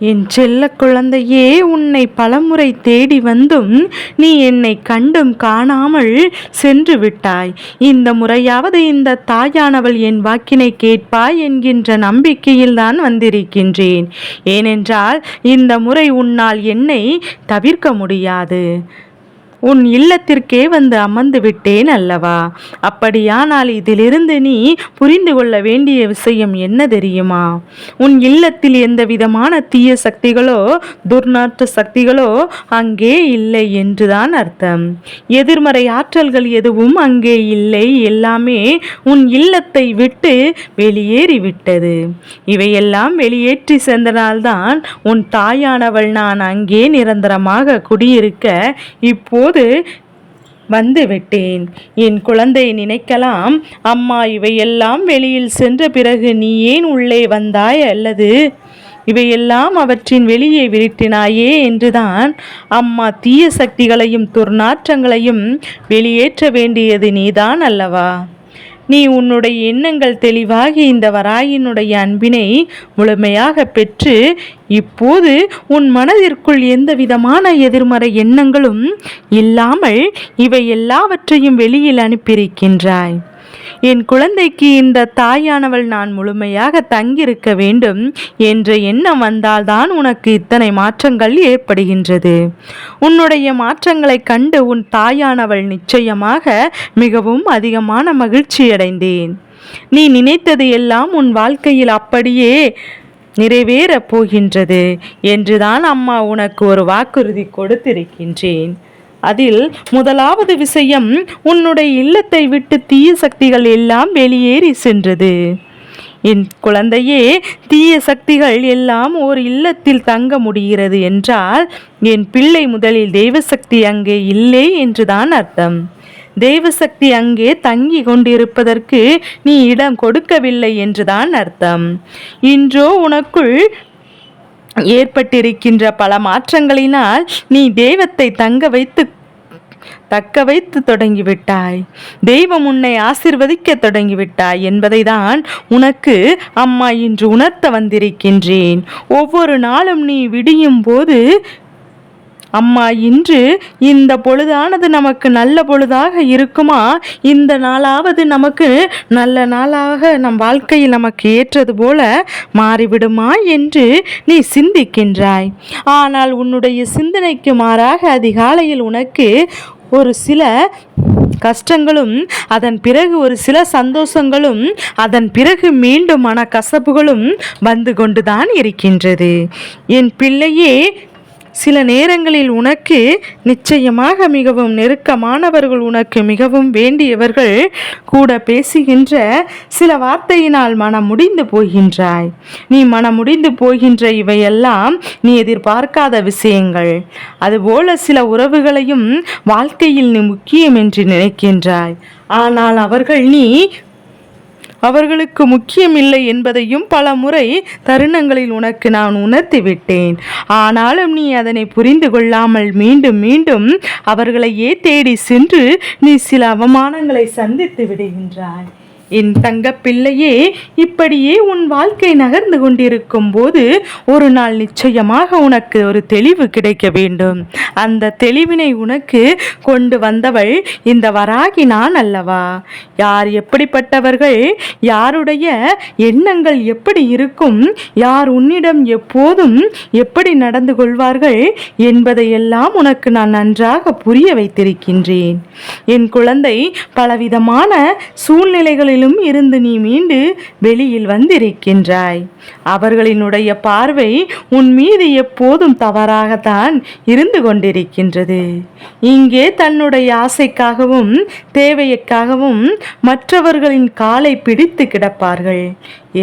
என் செல்ல குழந்தையே உன்னை பலமுறை தேடி வந்தும் நீ என்னை கண்டும் காணாமல் சென்று விட்டாய். இந்த முறையாவது இந்த தாயானவள் என் வாக்கினை கேட்பாய் என்கின்ற நம்பிக்கையில் தான் வந்திருக்கின்றேன். ஏனென்றால் இந்த முறை உன்னால் என்னை தவிர்க்க முடியாது. உன் இல்லத்திற்கே வந்து அமர்ந்து விட்டேன் அல்லவா? அப்படியானால் இதிலிருந்து நீ புரிந்து கொள்ள வேண்டிய விஷயம் என்ன தெரியுமா? உன் இல்லத்தில் எந்த விதமான தீய சக்திகளோ துர்நாற்ற சக்திகளோ அங்கே இல்லை என்றுதான் அர்த்தம். எதிர்மறை ஆற்றல்கள் எதுவும் அங்கே இல்லை. எல்லாமே உன் இல்லத்தை விட்டு வெளியேறிவிட்டது. இவையெல்லாம் வெளியேற்றி சென்றனால்தான் உன் தாயானவள் நான் அங்கே நிரந்தரமாக குடியிருக்க இப்போ போது வந்து விட்டேன் என் குழந்தை நினைக்கலாம். அம்மா இவையெல்லாம் வெளியில் சென்ற பிறகு நீ ஏன் உள்ளே வந்தாய் அல்லது? இவையெல்லாம் அவற்றின் வெளியே விரட்டினாயே என்றுதான் அம்மா தீய சக்திகளையும் துர்நாற்றங்களையும் வெளியேற்ற வேண்டியது நீதான் அல்லவா? நீ உன்னுடைய எண்ணங்கள் தெளிவாகி இந்த வராயினுடைய அன்பினை முழுமையாக பெற்று இப்போது உன் மனதிற்குள் எந்த விதமான எதிர்மறை எண்ணங்களும் இல்லாமல் இவை எல்லாவற்றையும் வெளியில் அனுப்பியிருக்கின்றாய். என் குழந்தைக்கு இந்த தாயானவள் நான் முழுமையாக தங்கியிருக்க வேண்டும் என்ற எண்ணம் வந்தால்தான் உனக்கு இத்தனை மாற்றங்கள் ஏற்படுகின்றது. உன்னுடைய மாற்றங்களை கண்டு உன் தாயானவள் நிச்சயமாக மிகவும் அதிகமான மகிழ்ச்சியடைந்தேன் நீ நினைத்தது எல்லாம் உன் வாழ்க்கையில் அப்படியே நிறைவேறப் போகின்றது என்றுதான் அம்மா உனக்கு ஒரு வாக்குறுதி கொடுத்திருக்கின்றேன். அதில் முதலாவது விஷயம் உன்னுடைய இல்லத்தை விட்டு தீய சக்திகள் எல்லாம் வெளியேறி சென்றது. என் குழந்தையே தீய சக்திகள் எல்லாம் ஓர் இல்லத்தில் தங்க முடிகிறது என்றால் என் பிள்ளை முதலில் தெய்வசக்தி அங்கே இல்லை என்றுதான் அர்த்தம். தெய்வசக்தி அங்கே தங்கி கொண்டிருப்பதற்கு நீ இடம் கொடுக்கவில்லை என்றுதான் அர்த்தம். இன்றோ உனக்குள் ஏற்பட்டிருக்கின்ற பல மாற்றங்களினால் நீ தெய்வத்தை தங்க வைத்து தக்க வைத்து தொடங்கிவிட்டாய். தெய்வம் உன்னை ஆசிர்வதிக்க தொடங்கிவிட்டாய் என்பதை தான் உனக்கு அம்மா இன்று உணர்த்த வந்திருக்கின்றேன். ஒவ்வொரு நாளும் நீ விடியும் போது அம்மா இன்று இந்த பொழுதானது நமக்கு நல்ல பொழுதாக இருக்குமா? இந்த நாளாவது நமக்கு நல்ல நாளாக நம் வாழ்க்கையில் நமக்கு ஏற்றது போல மாறிவிடுமா என்று நீ சிந்திக்கின்றாய். ஆனால் உன்னுடைய சிந்தனைக்கு மாறாக அதிகாலையில் உனக்கு ஒரு சில கஷ்டங்களும் அதன் பிறகு ஒரு சில சந்தோஷங்களும் அதன் பிறகு மீண்டும் மன கசப்புகளும் வந்து கொண்டுதான் இருக்கின்றது. என் பிள்ளையே சில நேரங்களில் உனக்கு நிச்சயமாக மிகவும் நெருக்கமானவர்கள் உனக்கு மிகவும் வேண்டியவர்கள் கூட பேசுகின்ற சில வார்த்தையினால் மனம் முடிந்து போகின்றாய். நீ மனம் முடிந்து போகின்ற இவையெல்லாம் நீ எதிர்பார்க்காத விஷயங்கள். அதுபோல சில உறவுகளையும் வாழ்க்கையில் நீ முக்கியம் என்று நினைக்கின்றாய். ஆனால் அவர்கள் நீ அவர்களுக்கு முக்கியமில்லை என்பதையும் பல முறை தருணங்களில் உனக்கு நான் உணர்த்திவிட்டேன். ஆனாலும் நீ அதனை புரிந்து கொள்ளாமல் மீண்டும் மீண்டும் அவர்களையே தேடி சென்று நீ சில அவமானங்களை சந்தித்து விடுகின்றாய். என் தங்க பிள்ளையே இப்படியே உன் வாழ்க்கை நகர்ந்து கொண்டிருக்கும் போது ஒரு நாள் நிச்சயமாக உனக்கு ஒரு தெளிவு கிடைக்க வேண்டும். அந்த தெளிவினை உனக்கு கொண்டு வந்தவள் இந்த வராகி நான் அல்லவா? யார் எப்படிப்பட்டவர்கள்? யாருடைய எண்ணங்கள் எப்படி இருக்கும்? யார் உன்னிடம் எப்போதும் எப்படி நடந்து கொள்வார்கள்? என்பதையெல்லாம் உனக்கு நான் நன்றாக புரிய வைத்திருக்கின்றேன். என் குழந்தை பலவிதமான சூழ்நிலைகளில் சூழ்நிலையிலும் இருந்து நீ மீண்டு வெளியில் வந்திருக்கின்றாய். அவர்களினுடைய பார்வை உன் மீது எப்போதும் தவறாகத்தான் இருந்து கொண்டிருக்கின்றது. இங்கே தன்னுடைய ஆசைக்காகவும் தேவைக்காகவும் மற்றவர்களின் காலை பிடித்து கிடப்பார்கள்.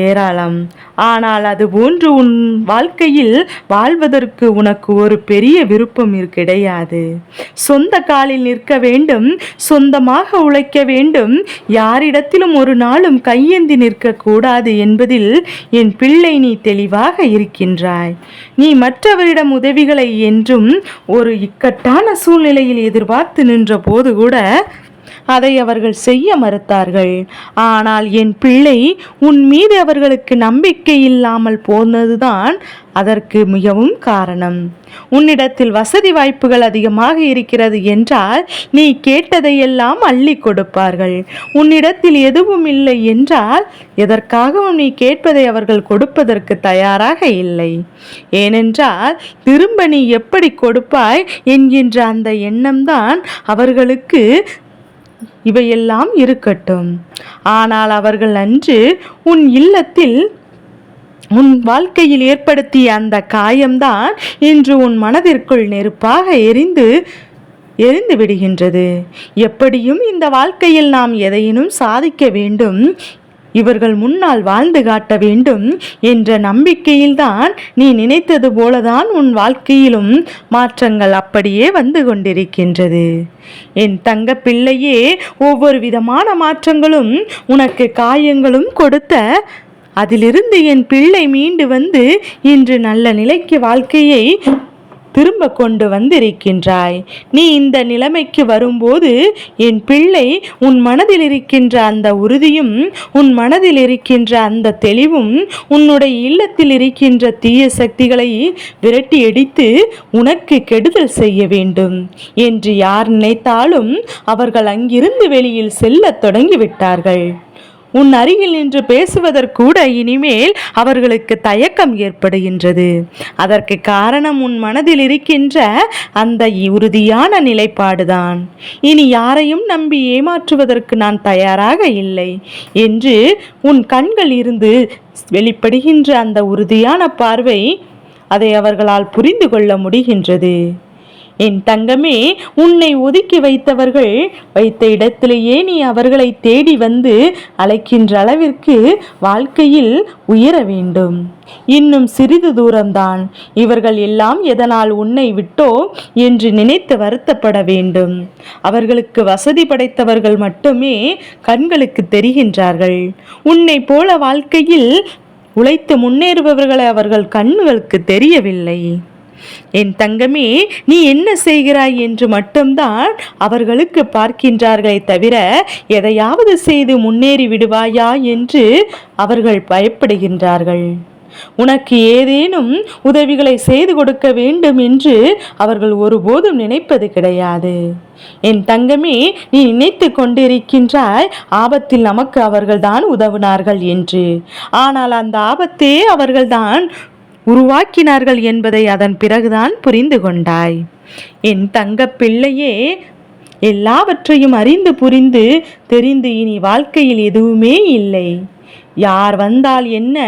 ஏராளம். ஆனால் அது போன்று உன் வாழ்க்கையில் வாழ்வதற்கு உனக்கு ஒரு பெரிய விருப்பம் கிடையாது. சொந்த காலில் நிற்க வேண்டும் சொந்தமாக உழைக்க வேண்டும் யாரிடத்திலும் ஒரு நாளும் கையேந்தி நிற்கக்கூடாது என்பதில் என் பிள்ளை நீ தெளிவாக இருக்கின்றாய். நீ மற்றவரிடம் உதவிகளை என்றும் ஒரு இக்கட்டான சூழ்நிலையில் எதிர்பார்த்து நின்ற போது கூட அதை அவர்கள் செய்ய மறுத்தார்கள். ஆனால் என் பிள்ளை உன் மீது அவர்களுக்கு நம்பிக்கை இல்லாமல் போனதுதான் அதற்கு மிகவும் காரணம். உன்னிடத்தில் வசதி வாய்ப்புகள் அதிகமாக இருக்கிறது என்றால் நீ கேட்டதையெல்லாம் அள்ளி கொடுப்பார்கள். உன்னிடத்தில் எதுவும் இல்லை என்றால் எதற்காகவும் நீ கேட்பதை அவர்கள் கொடுப்பதற்கு தயாராக இல்லை. ஏனென்றால் திரும்ப நீ எப்படி கொடுப்பாய் என்கின்ற அந்த எண்ணம்தான் அவர்களுக்கு இவையெல்லாம் இருக்கட்டும். ஆனால் அவர்கள் அன்று உன் இல்லத்தில் உன் வாழ்க்கையில் ஏற்படுத்திய அந்த காயம்தான் இன்று உன் மனதிற்குள் நெருப்பாக எரிந்து எரிந்து விடுகின்றது. எப்படியும் இந்த வாழ்க்கையில் நாம் எதையினும் சாதிக்க வேண்டும். இவர்கள் முன்னால் வாழ்ந்து காட்ட வேண்டும் என்ற நம்பிக்கையில்தான் நீ நினைத்தது போலதான் உன் வாழ்க்கையிலும் மாற்றங்கள் அப்படியே வந்து கொண்டிருக்கின்றது. என் தங்க பிள்ளையே ஒவ்வொரு விதமான மாற்றங்களும் உனக்கு காயங்களும் கொடுத்த அதிலிருந்து என் பிள்ளை மீண்டு வந்து இன்று நல்ல நிலைக்கு வாழ்க்கையை திரும்ப கொண்டு வந்திருக்கின்றாய். நீ இந்த நிலைமைக்கு வரும்போது என் பிள்ளை உன் மனதில் இருக்கின்ற அந்த உறுதியும் உன் மனதில் இருக்கின்ற அந்த தெளிவும் உன்னுடைய இல்லத்தில் இருக்கின்ற தீய சக்திகளை விரட்டி அடித்து உனக்கு கெடுதல் செய்ய வேண்டும் என்று யார் நினைத்தாலும் அவர்கள் அங்கிருந்து வெளியில் செல்லத் தொடங்கிவிட்டார்கள். உன் அருகில் நின்று பேசுவதற்கூட இனிமேல் அவர்களுக்கு தயக்கம் ஏற்படுகின்றது. அதற்கு காரணம் உன் மனதில் இருக்கின்ற அந்த உறுதியான நிலைப்பாடுதான். இனி யாரையும் நம்பி ஏமாற்றுவதற்கு நான் தயாராக இல்லை என்று உன் கண்கள் இருந்து வெளிப்படுகின்ற அந்த உறுதியான பார்வை அதை அவர்களால் புரிந்து கொள்ள முடிகின்றது. என் தங்கமே உன்னை ஒதுக்கி வைத்தவர்கள் வைத்த இடத்திலேயே நீ அவர்களை தேடி வந்து அழைக்கின்ற அளவிற்கு வாழ்க்கையில் உயர வேண்டும். இன்னும் சிறிது தூரம்தான். இவர்கள் எல்லாம் எதனால் உன்னை விட்டோ என்று நினைத்து வருத்தப்பட வேண்டும். அவர்களுக்கு வசதி படைத்தவர்கள் மட்டுமே கண்களுக்கு தெரிகின்றார்கள். உன்னை போல வாழ்க்கையில் உழைத்து முன்னேறுபவர்களை அவர்கள் கண்களுக்கு தெரியவில்லை. என் தங்கமே நீ என்ன செய்கிறாய் என்று மட்டும்தான் அவர்களுக்கு பார்க்கின்றார்களே தவிர எதையாவது செய்து முன்னேறி விடுவாயா என்று அவர்கள் பயப்படுகின்றார்கள். உனக்கு ஏதேனும் உதவிகளை செய்து கொடுக்க வேண்டும் என்று அவர்கள் ஒருபோதும் நினைப்பது கிடையாது. என் தங்கமே நீ நினைத்து கொண்டிருக்கின்றாய் ஆபத்தில் நமக்கு அவர்கள்தான் உதவினார்கள் என்று. ஆனால் அந்த ஆபத்தே அவர்கள்தான் உருவாக்கினார்கள் என்பதை அதன் பிறகுதான் புரிந்து கொண்டாய். என் தங்க பிள்ளையே எல்லாவற்றையும் அறிந்து புரிந்து தெரிந்து இனி வாழ்க்கையில் எதுவுமே இல்லை. யார் வந்தால் என்ன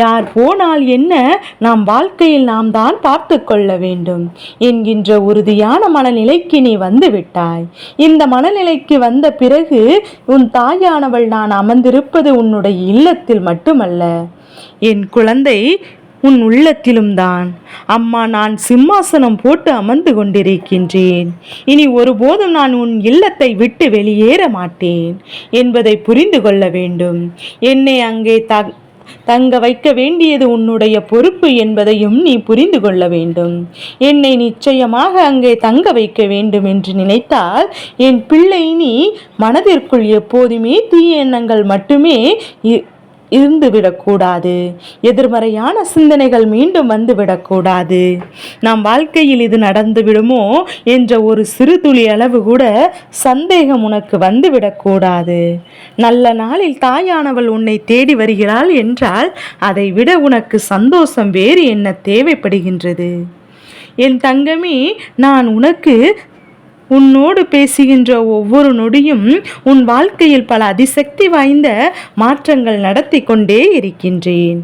யார் போனால் என்ன நாம் வாழ்க்கையில் நாம் தான் பார்த்து கொள்ள வேண்டும் என்கின்ற உறுதியான மனநிலைக்கு நீ வந்து விட்டாய். இந்த மனநிலைக்கு வந்த பிறகு உன் தாயானவள் நான் அமர்ந்திருப்பது உன்னுடைய இல்லத்தில் மட்டுமல்ல. என் குழந்தை உன் உள்ளத்திலும் தான். அம்மா நான் சிம்மாசனம் போட்டு அமர்ந்து கொண்டிருக்கின்றேன். இனி ஒருபோதும் நான் உன் இல்லத்தை விட்டு வெளியேற மாட்டேன் என்பதை புரிந்து கொள்ள வேண்டும். என்னை அங்கே த தங்க வைக்க வேண்டியது உன்னுடைய பொறுப்பு என்பதையும் நீ புரிந்து கொள்ள வேண்டும். என்னை நிச்சயமாக அங்கே தங்க வைக்க வேண்டும் என்று நினைத்தால் என் பிள்ளை நீ மனதிற்குள் எப்போதுமே தீய எண்ணங்கள் மட்டுமே இருந்துவிடக்கூடாது. எதிர்மறையான சிந்தனைகள் மீண்டும் வந்துவிடக்கூடாது. நம் வாழ்க்கையில் இது நடந்து விடுமோ என்ற ஒரு சிறு துளி அளவு கூட சந்தேகம் உனக்கு வந்துவிடக்கூடாது. நல்ல நாளில் தாயானவள் உன்னை தேடி வருகிறாள் என்றால் அதை விட உனக்கு சந்தோஷம் வேறு என்ன தேவைப்படுகின்றது? என் தங்கமே நான் உனக்கு உன்னோடு பேசுகின்ற ஒவ்வொரு நொடியும் உன் வாழ்க்கையில் பல அதிசக்தி வாய்ந்த மாற்றங்கள் நடத்தி கொண்டே இருக்கின்றேன்.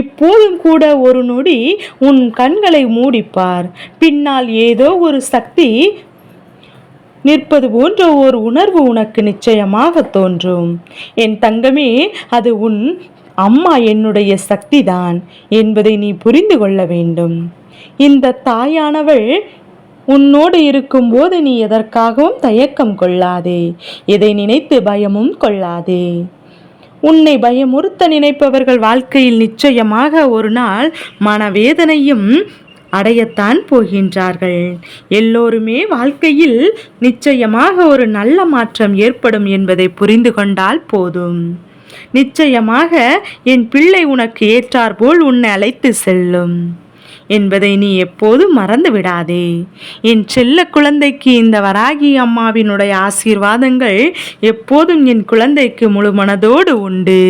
இப்போதும் கூட ஒரு நொடி உன் கண்களை மூடிப்பார். பின்னால் ஏதோ ஒரு சக்தி நிற்பது போன்ற ஒரு உணர்வு உனக்கு நிச்சயமாக தோன்றும். என் தங்கமே அது உன் அம்மா என்னுடைய சக்திதான் என்பதை நீ புரிந்து கொள்ள வேண்டும். இந்த தாயானவள் உன்னோடு இருக்கும்போது நீ எதற்காகவும் தயக்கம் கொள்ளாதே. எதை நினைத்து பயமும் கொள்ளாதே. உன்னை பயமுறுத்த நினைப்பவர்கள் வாழ்க்கையில் நிச்சயமாக ஒரு நாள் மனவேதனையும் அடையத்தான் போகின்றார்கள். எல்லோருமே வாழ்க்கையில் நிச்சயமாக ஒரு நல்ல மாற்றம் ஏற்படும் என்பதை புரிந்து கொண்டால் போதும். நிச்சயமாக என் பிள்ளை உனக்கு ஏற்றாற்போல் உன்னை அழைத்து செல்லும். என்பதை நீ எப்போதும் மறந்து விடாதே என் செல்ல குழந்தைக்கு இந்த வராகி அம்மாவினுடைய ஆசீர்வாதங்கள் எப்போதும் என் குழந்தைக்கு முழு மனதோடு உண்டு.